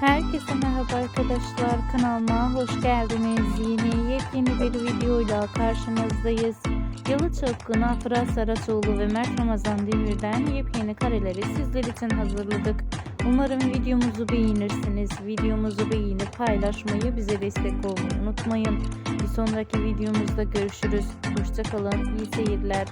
Herkese merhaba arkadaşlar kanalıma hoş geldiniz. Yeni yepyeni bir videoyla karşınızdayız. Yalı Çapkını Fırat Saraçoğlu ve Mert Ramazan Demir'den yepyeni kareleri sizler için hazırladık. Umarım videomuzu beğenirsiniz. Videomuzu beğenip paylaşmayı, bize destek olmayı unutmayın. Bir sonraki videomuzda görüşürüz. Hoşçakalın, iyi seyirler.